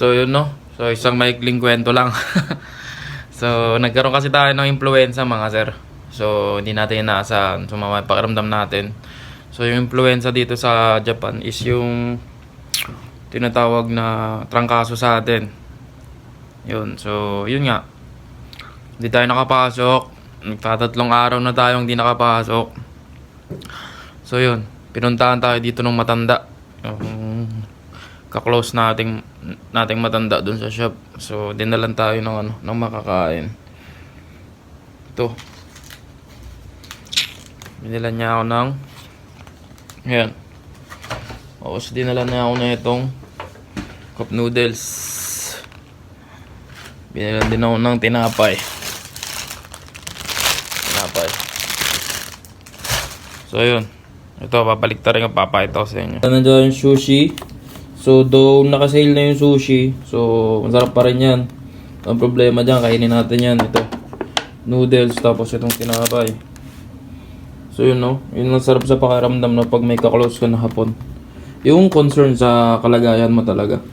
So yun no. So isang maikling kwento lang. so nagkaroon kasi tayo ng influenza mga sir. So hindi natin inaasahan. Sumama yung pakiramdam natin. So yung influenza dito sa Japan is yung tinatawag na trangkaso sa atin. Yun. So yun nga. Hindi tayo nakapasok. Nagtatatlong araw na tayong hindi nakapasok. So yun. Pinuntahan tayo dito ng matanda. Yung kaklose nating nating matanda dun sa shop. So dinalan tayo ng ano, ng makakain. Ito. Binilan niya ako ng Ayan. Tapos dinala niya ako na itong cup noodles. Binilan din ako ng tinapay. Tinapay. So yun. Ito, papalik rin ang papakita ko sa inyo. Nandiyan yung sushi. So, though nakasale na yung sushi, so masarap pa rin yan. Ang problema dyan, kainin natin yan. Ito, noodles, tapos itong tinapay. So, yun no, yun ang sarap sa pakiramdam na pag may kaklose ka na hapon. Yung concern sa kalagayan mo talaga.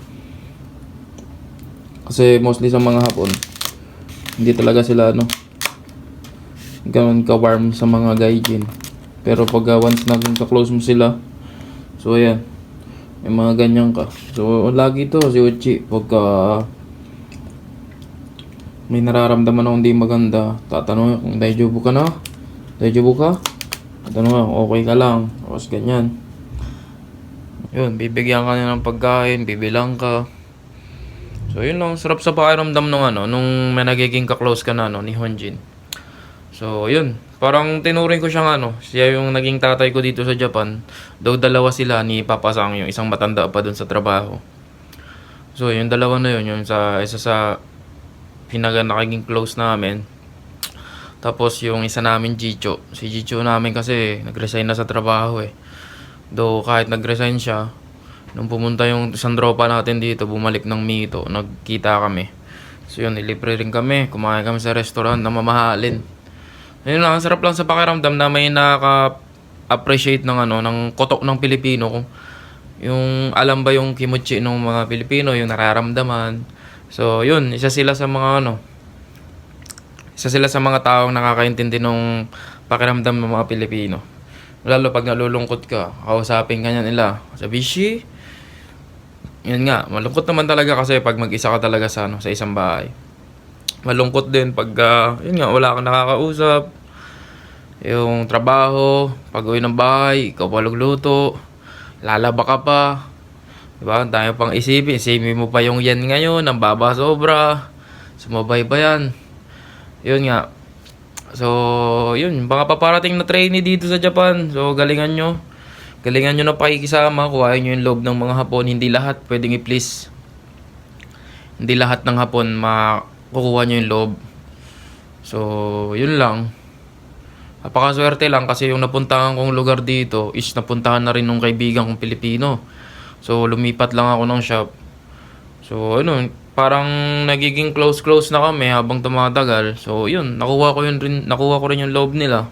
Kasi mostly sa mga hapon, hindi talaga sila ano, ganun ka-warm sa mga gaijin. Pero pag uh, once na ka-close mo sila, so ayan, may mga ganyan ka. So lagi to si Uchi, pagka may nararamdaman akong hindi maganda, tatanong kung daijobu ka na? Daijobu ka? Tatanong ako, okay ka lang. Tapos ganyan. Yun, bibigyan ka niya ng pagkain, bibilang ka. So yun lang, sarap sa pakiramdam nung ano, nung may nagiging ka-close ka na no, ni Honjin. So yun, parang tinuring ko siyang ano, siya yung naging tatay ko dito sa Japan. Daw dalawa sila ni Papa Sang, yung isang matanda pa dun sa trabaho. So yung dalawa na yun, yung sa isa sa pinaga naging close namin. Tapos yung isa namin Jicho. Si Jicho namin kasi nag-resign na sa trabaho eh. Though kahit nag-resign siya, nung pumunta yung isang tropa natin dito, bumalik ng Mito, nagkita kami. So yun, nilibre rin kami. Kumain kami sa restaurant na mamahalin. Ayun lang, ang sarap lang sa pakiramdam na may nakaka-appreciate ng ano, ng kotok ng Pilipino. Yung alam ba yung kimuchi ng mga Pilipino, yung nararamdaman. So, yun, isa sila sa mga ano, isa sila sa mga taong nakakaintindi ng pakiramdam ng mga Pilipino. Lalo pag nalulungkot ka, kausapin ka nila. Sabi, Shi, yun nga, malungkot naman talaga kasi pag mag-isa ka talaga sa, ano, sa isang bahay. Malungkot din pag, ah, yun nga, wala kang nakakausap. Yung trabaho, pag uwi ng bahay, ikaw pa lugluto, lalaba ka pa. Diba? Ang dami pang isipin. Isipin mo pa yung yan ngayon, ang baba sobra. Sumabay ba yan? Yun nga. So, yun. Mga paparating na trainee dito sa Japan. So, galingan nyo. Galingan nyo na pakikisama. Kuhain nyo yung loob ng mga Hapon. Hindi lahat pwedeng i-please. Hindi lahat ng Hapon makukuha nyo yung loob. So, yun lang. Napakaswerte lang kasi yung napuntahan kong lugar dito is napuntahan na rin ng kaibigan kong Pilipino. So, lumipat lang ako ng shop. So, ano, parang nagiging close-close na kami habang tumatagal. So, yun, nakuha ko yun rin, nakuha ko rin yung loob nila.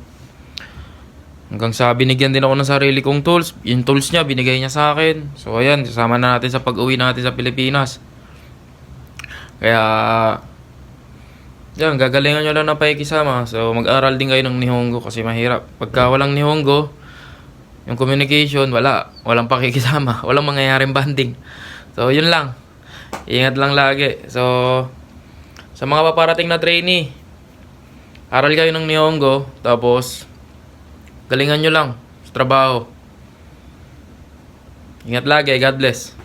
Hanggang sa binigyan din ako ng sarili kong tools. Yung tools niya, binigay niya sa akin. So, ayan, kasama na natin sa pag-uwi natin sa Pilipinas. Kaya, yan, gagalingan nyo lang ng pakikisama. So, mag-aral din kayo ng Nihongo kasi mahirap. Pagka walang Nihongo, yung communication, wala. Walang pakikisama. Walang mangyayaring banding. So, yun lang. Ingat lang lagi. So, sa mga paparating na trainee, aral kayo ng Nihongo, tapos, galingan nyo lang sa trabaho. Ingat lagi. God bless.